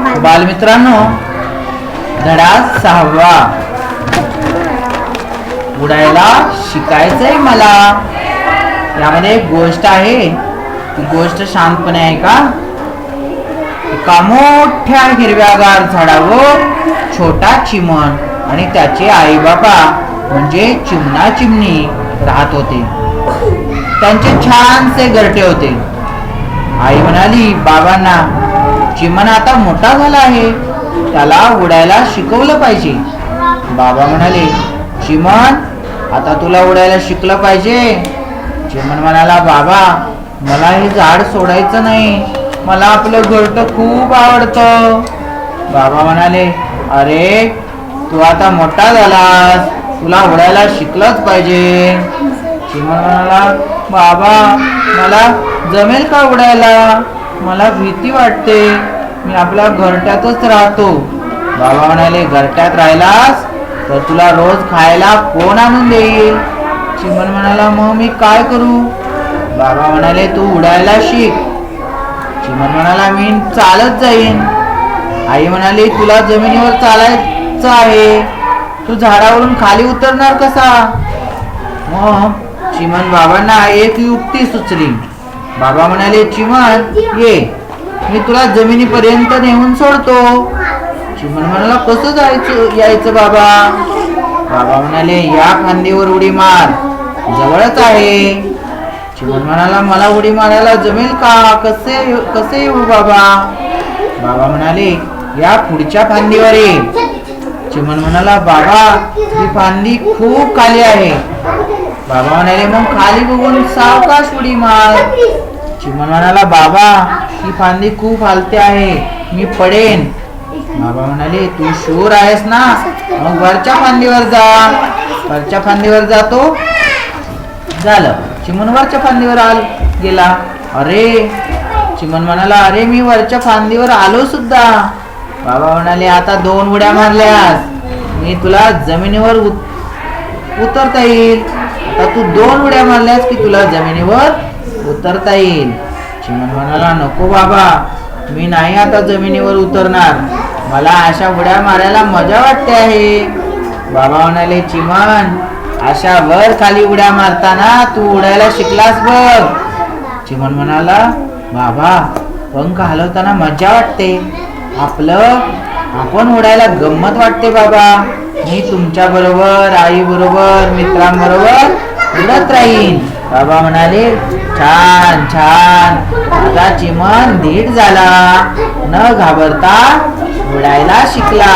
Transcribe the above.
बालमित्रांनो धडा सहावा. उडायला शिकायचंय मला. यामध्ये एक गोष्ट आहे. ती गोष्ट शांतपणे आहे का? एका मोठ्या हिरव्यागार झाडावर छोटा चिमण आणि त्याचे आई बाबा म्हणजे चिमणा चिमणी राहत होते. त्यांचे छानसे घरटे होते. आई म्हणाली बाबांना चिमण आता मोठा झाला आहे. त्याला उडायला शिकवलं पाहिजे. बाबा म्हणाले चिमण आता तुला उडायला शिकलं पाहिजे. चिमण म्हणाला बाबा मला हे झाड सोडायचं नाही. मला आपलं घरट खूप आवडतं. बाबा म्हणाले अरे तू आता मोठा झालास. तुला उडायला शिकलंच पाहिजे. चिमण म्हणाला बाबा मला जमेल का उडायला? मला भीती वाटते. मी आपल्या घरट्यातच राहतो. बाबा म्हणाले घरट्यात राहिलास तर तुला रोज खायला कोण आणून देईल? चिमण म्हणाला मग मी काय करू? बाबा म्हणाले तू उडायला शिक. चिमण म्हणाला मी चालत जाईन. आई म्हणाली तुला जमिनीवर चालायचं आहे. तू झाडावरून खाली उतरणार कसा? मग चिमण बाबांना एक युक्ती सुचली. बाबा म्हणाले चिमण ये. मी तुला जमिनीपर्यंत नेऊन सोडतो. चिमण म्हणाला कसं जायचं यायचं बाबा? बाबा म्हणाले या फांदीवर उडी मार. जवळच आहे. चिमण म्हणाला मला उडी मारायला जमेल का? कसे कसे येऊ बाबा? बाबा म्हणाले या पुढच्या फांदीवर ये. चिमण म्हणाला बाबा ही फांदी खूप खाली आहे. बाबा म्हणाले मग खाली बघून सावकाश उडी मार. चिमण म्हणाला बाबा ही फांदी खूप हालते आहे मी पडेन. बाबा म्हणाले तू शूर आहेस ना? मग वरच्या फांदीवर जा. वरच्या फांदीवर जातो. झालं. चिमण वरच्या फांदीवर आल गेला. अरे चिमण म्हणाला अरे मी वरच्या फांदीवर आलो सुद्धा. बाबा म्हणाले आता दोन उड्या मारल्यास मी तुला जमिनीवर उत- उतरता येईल. आता तू दोन उड्या मारल्यास की तुला जमिनीवर उतरता येईल. चिमण म्हणाला नको बाबा मी नाही आता जमिनीवर उतरणार. मला अशा उड्या मारायला मजा वाटते आहे. बाबा म्हणाले चिमण अशा वर खाली उड्या मारताना तू उडायला शिकलास बघ. चिमण म्हणाला बाबा पंख हलवताना मजा वाटते. आपलं आपण उडायला गंमत वाटते बाबा. मी तुमच्या बरोबर आई बरोबर मित्रांबरोबर उडत राहीन. बाबा म्हणाले छान छान. आता चिमन धीट झाला. न घाबरता उडायला शिकला.